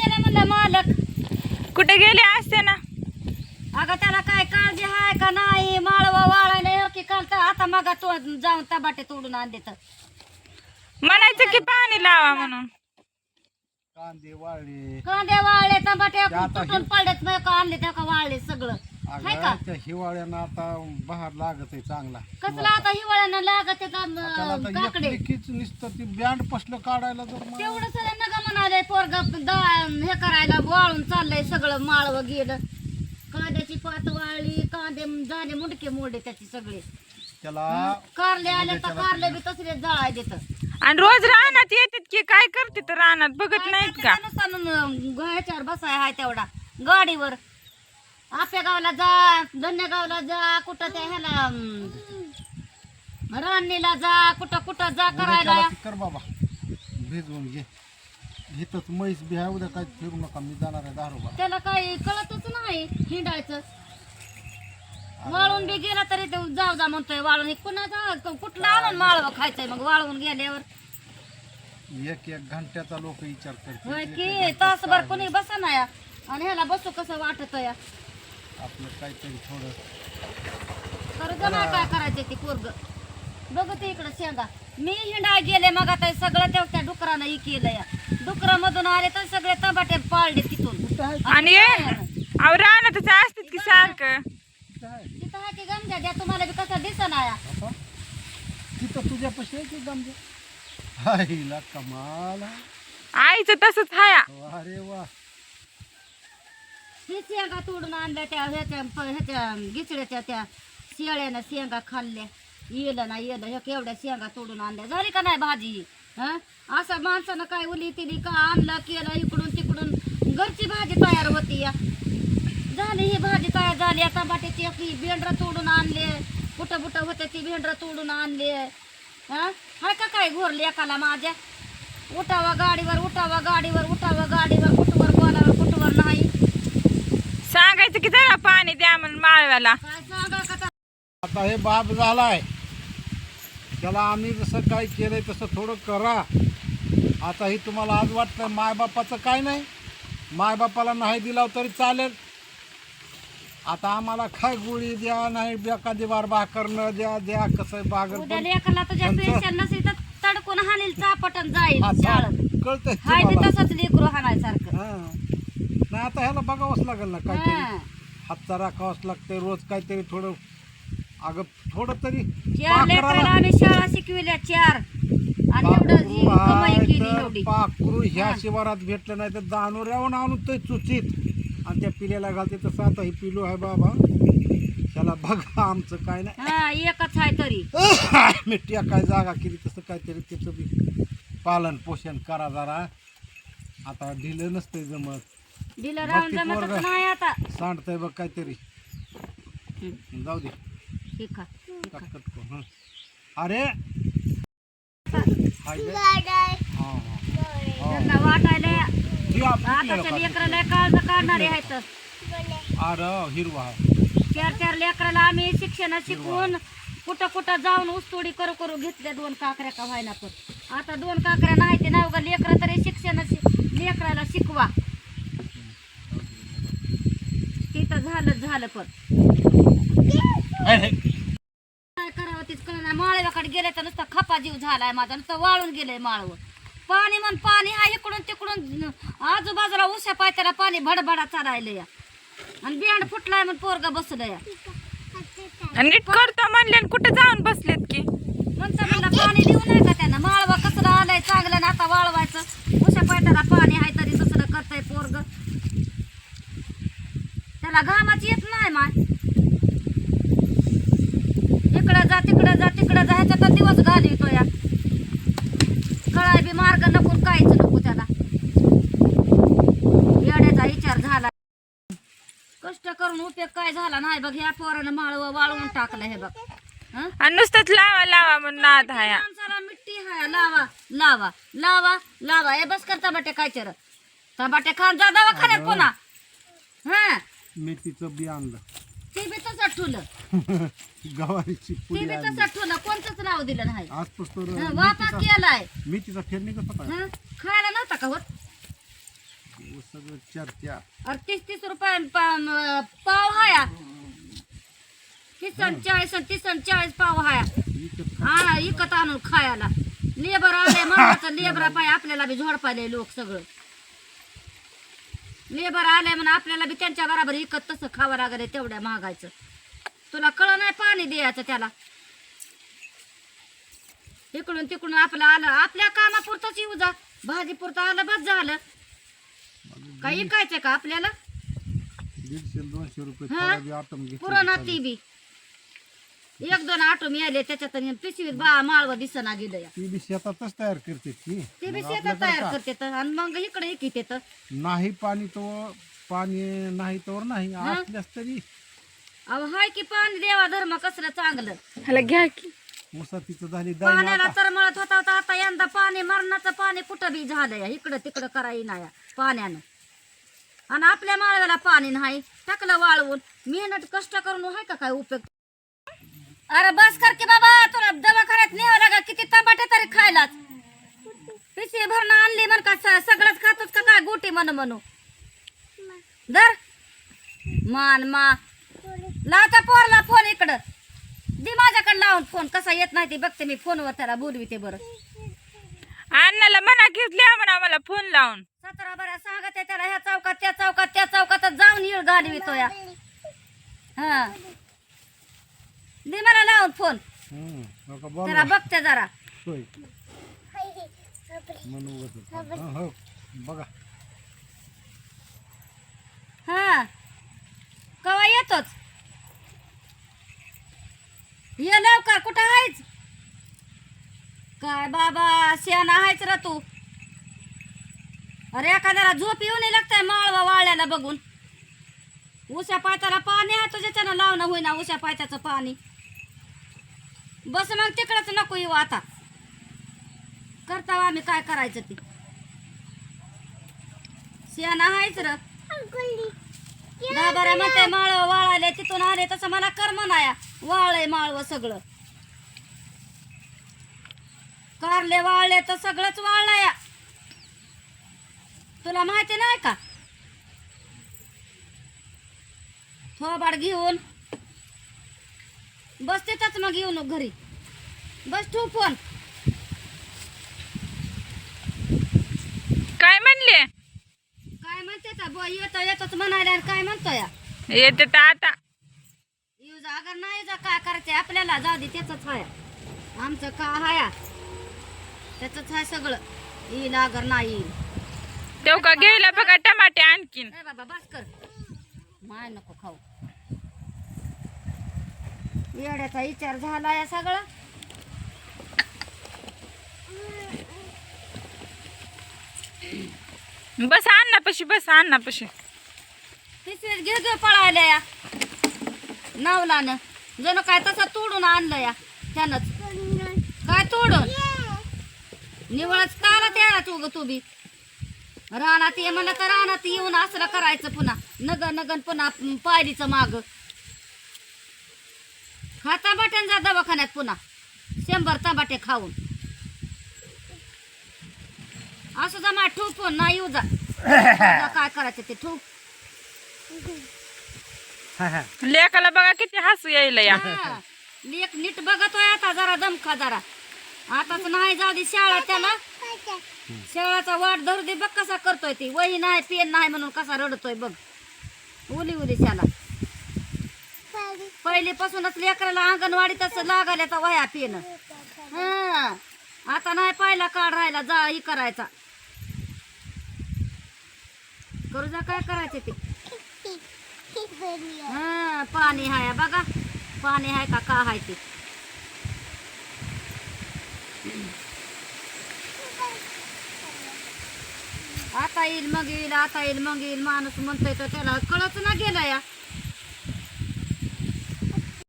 गेले म्हणलं मालक. कुठे गेले असते ना? अगं त्याला काय काळजी हाय का नाही? माळवा वाळायला की काल आता मग तो जाऊन तबाटे तोडून आणले तर. म्हणायचं की पाणी लावा म्हणून. कांदे वाळले. कांदे वाळले तबाटे तुटून पडलेत मग? का आणले त्या का वाळले सगळं? हाय का? अगं त्या हिवाळ्यानं आता बहार लागत आहे चांगला. कसलं आता हिवाळ्यानं लागत आहे त्याला का आता काकडे एकलीकीच नुसतं ती बँड पसलं काढायला जर तेवढं सगळं नका म्हणाले पोरग हे करायला वाळून चाललंय सगळं माळवं गेलं कांद्याची पात वाळली कांदे झाले मुंडके मोडे त्याचे सगळे. त्याला कारले आले तर कारले बी तसले जळाय देत आणि रोज रानात येतात की काय करते तर रानात बघत नाहीत का? ह्याच्यावर बसाय हाय तेवढा. गाडीवर. आपल्या गावाला जा धन्य गावला जा कुठं त्या ह्याला अं, रान्नीला जा कुठं कुठं जा करायला. कर बाबा. भिजवून घे. घेतच म्हैस बी आहे उद्या काय फिरू नका मी जाणार आहे दारोबा त्याला काही कळतच नाही हिंडायचं. वाळून बी गेला तरी ते जाऊ जा म्हणतोय वाळून. कुणाचा कुठला आणून माळवं खायचंय मग वाळवून गेल्यावर. एक एक घंट्याचा लोक विचार होय करते की तासभर कोणी बसा ना या आणि ह्याला बसू कसं वाटत या आपलं काहीतरी थोडं. खरं जमा काय करायचं ते पोरग? बघ ते इकडं शेंगा. मी हिंडा गेले मग आता हे सगळं त्या त्या डुकरानं हे केलं या डुकरामधून आले तर सगळे तबाटे पाळले तिथून. आणि अहो रानातच असतात की सारखं. तिथं आहे. की गमजा? द्या तुम्हाला बी कसं दिसन या. आता? तिथं तुझ्यापाशी आहे की गमजे? हायला कमाल आहे. आईचं तसंच हाया. अरे वा. हे शेंगा तोडून आणल्या त्या ह्याच्या प- ह्याच्या गिचड्याच्या त्या शेळ्यानं शेंगा खाल्ल्या. येलं ना येलं हे केवढ्या शेंगा तोडून आणल्या. झाली का नाही भाजी? हं? असं माणसानं काय उली तिली का आणलं केलं इकडून तिकडून घरची भाजी तयार होती या. झाली ही भाजी तयार झाली. आता बाटेची ही भेंडरं तोडून आणले. कुठं बुटं होते ती भेंडरं तोडून आणले. हं? हाय का काय घोरली एकाला माझ्या? उठावा गाडीवर उठावा गाडीवर उठावा गाडीवर कुठवर सांगायचं की जरा पाणी द्या म्हणून माळव्याला. आता हे बाप झालाय. त्याला आम्ही जसं काय केलंय तसं थोडं करा. आता ही तुम्हाला आज वाटतंय मायबापाचं काय नाही. मायबापाला नाही दिला तरी चालेल. आता आम्हाला काय गोळी द्या नाही एखादी बार भाकर न द्या द्या कसं बागर उद्या लेकरला तुझ्या पेन्शन नसेल तर तडकून हानील चापटन जाईल शाळेत कळतंय हाय ते. तसंच लेकरू हाणायसारखं. हा. नाही आता ह्याला बघावंच लागेल ना काहीतरी. हातचा राखावंच लागतंय रोज काहीतरी थोडं अगं थोडं तरी चार लेकराला पाखराला- आम्ही शाळा शिकविल्या चार. आणि एवढं पाखरू कमाई आहे केली तर एवढी. पाखरू ह्या. शिवारात भेटलं नाही तर दानोऱ्याहून आणून ते चुचीत. आणि त्या पिल्याला घालते तसं आता ही पिलू आहे बाबा. त्याला बघा आमचं काय हा एकच आहे तरी. नाही मिट्टी काय जागा केली तसं काहीतरी त्याचं बी पालन पोषण करा जरा. आता ढिलं नसतंय जमत. दिलं राहून बघ ते जमतच पोरगं. नाही आता सांडतंय बघ काहीतरी जाऊ दे ठीक आहे, ठीक आहे. कटकट करू, हं. अरे हाय. हा, हा. हा. वाटायला आताच्या पिल्याला लेकराला काळज काढणारे आहेत अरे हिरवा आहे. चार चार लेकराला आम्ही शिक्षण शिकवून कुठं कुठं जाऊन ऊसतोडी करू करू घेतल्या दोन काकऱ्या का व्हायना पण आता दोन काकऱ्या नाही ते नाव का लेकरं तरी शिक्षण लेकराला शिकवा झालं झालं पण. काय करावं तीच माळव्याकडे गेले तर नुसता खपा जीव झालाय माझा नुसतं वाळून गेलंय माळवं. पाणी म्हण पाणी आहे इकडून तिकडून आजूबाजूला उश्या पायत्याला पाणी भडभडा चालायलं या आणि बियाण फुटलाय म्हणून पोरग बसलं या आणि नीट करतो म्हणले आणि कुठं जाऊन बसलेत की? म्हणतं मला पाणी देऊ नये का त्यांना. माळवा कसलं आलंय चांगलं ना आता वाळवायचं उश्या पायत्याला पाणी आहे तरी दुसरं करतंय पोरग त्याला घामाची येत नाही माय. इकडं जा तिकडं जा तिकडं जा ह्याच्यात दिवस घालवितो या. कळाय बी मार्ग नको काहीच नको त्याला. येड्याचा विचार झाला. कष्ट करून उपयोग काय झाला नाही बघ ह्या पोरानं माळव वाळवून टाकलं हे बघ. हं? आणि नुसतंच लावा लावा म्हणून नाद हाया. माणसाला मिट्टी हाय लावा लावा लावा लावा. हे बस कर टमाटे काय चर टमाटे खान जा दवाखान्यात पुन्हा. हा? मेथीचं बी आणलं. ते बी तसं ठुलं. गवारीची ते पुडी बी आणली. तसं ठुलं. कोणतंच नाव दिलं नाही. आज पुस्तक हं, वापस केलाय. मेथीचा फेरणी कसा काय हं? खायला नव्हता का होत? ऊस सगळं चर्चा अरे तीस तीस रुपये पा- पाव हाया. तीस आणि चाळीस आणि तीस आणि चाळीस पाव हाया. हा इकत आणून खायला. लेबर आले म्हणून लेबरा पाय आपल्याला बी झोडपाले लोक सगळं. लेबर आले म्हणून आपल्याला बी त्यांच्या बरोबर इकत तसं खावं लागले तेवढ्या महागायचं तुला कळ नाही पाणी द्यायचं त्याला. इकडून तिकडून आपलं आलं आपल्या कामापुरतंच येऊ जा. भाजी पुरतं आलं बस झालं. काही इकायचं का आपल्याला? दीडशे दोनशे रुपये? थोडा बी आटम पुराणा घेतलं ती बी. एक दोन आटो मिळाले त्याच्यात आणि पिशवीत बा माळव दिसना गेलं या ती बी शेतातच तयार करते ती. ते बी मग शेतात आपल्याकडे तयार का? करते तर आणि मग इकडे येतं नाही पाणी तो पाणी नाही तर नाही हा? असल्यास तरी. अहो हाय की पाणी देवा धर्म कसलं चांगलं. ह्याला घ्या की. मुसातीचं झाली पाण्याला तर मळत होता होता आता यंदा पाणी मरणाचं पाणी कुठं बी झालं या इकडं तिकडं कराई ना या पाण्यानं. आणि आपल्या माळव्याला पाणी नाही. टाकलं वाळवून. मेहनत कष्ट करून आहे का काय उपयोग? अरे बस कर की बाबा तुला दवाखान्यात न्यावं लागा किती टमाटे तरी खायलाच पिशवी भरणं आणली म्हण का सगळंच खातोच का काय गोटी म्हण म्हणू. दर मान मा. लावता पोरला फोन इकडं. दे माझ्याकडे लावून फोन कसा येत नाही ते बघते मी फोनवर त्याला बोलविते बरं. अण्णाला म्हणा घेतली म्हणा मला फोन लावून. सतरा बऱ्या सांगत आहे त्याला ह्या चौकात त्या चौकात त्या चौकात जाऊन येळ घालवितो या हा. दे मला लावून फोन. त्याला बोलवा. बघते जरा. म्हणून उगाच. हा, हो बघा. हा. कवा येतोच? ये लवकर कुठं आहेच काय बाबा शेण आहेच र तू. अरे एखाद्याला झोप येऊ नाही लागतंय माळवा वाळ्याला बघून. उशा पायताला पाणी आहे तुझ्याच्यानं लावणं होईना उशा पायथ्याचं पाणी. बस मग तिकडच नको येऊ आता. करता आम्ही काय करायचं ते. र. म्हणते माळव वाळाले तिथून आले तसं मला कर्म नाया वाळलंय माळव सगळं. कारले वाळले तर सगळंच वाळलंय. तुला माहिती नाही का? थोबाड घेऊन बस तिथंच मग येऊ नको घरी. बस ठेव फोन. काय म्हणले? काय म्हणते येतो येतोच म्हणायला आणि काय म्हणतो या येते तर आता. येऊ जा अगर नाही जा काय करायचंय? आपल्याला जाऊ दे त्याच हाय. आमचं का हाया? त्याच हाय सगळं. येईल अगर नाही येईल. तेव का घ्यायला बघा टमाटे आणखीन. ए बाबा बस कर. माय नको खाऊ. येड्याचा विचार झाला या सगळं. बस अण्णापाशी बस अण्णापाशी पिशवीत घे घे पळायला या. नवलानं. जणू काय तसं तोडून आणलं या त्यानंच. काय तोडून? निवळच काला त्याला तू ग तू बी. रानात ये म्हणलं तर रानात येऊन असलं करायचं पुन्हा. नगन नगन पुन्हा पायरीचं माग. खा टमाट्यान जा दवाखान्यात पुन्हा. शंभर टमाटे खाऊन. असं जा मा ठोपून ना येऊ जा. जा काय करायचं ते ठोप लेकाला बघा किती हसू यायला या. हा. लेक नीट बघतोय आता जरा दमखा जरा. आताच नाही जाऊ दे शाळा त्याला. शाळाचा वाट धरू दे बघ कसा करतोय ती. वही नाही पेन नाही म्हणून कसा रडतोय बघ. उली उली शाला. पहिलेपासूनच लेकराला अंगणवाडीतच लागायला वह्या पेन हा. आता नाही पाहिला काढ राहिला जा ही करायचा. करू जा काय करायचे ते? हा पाणी हाय. बघा पाणी आहे का का हाय ते? आता येईल मग येईल आता येईल मग येईल. माणूस म्हणतोय तर त्याला कळत ना गेला या.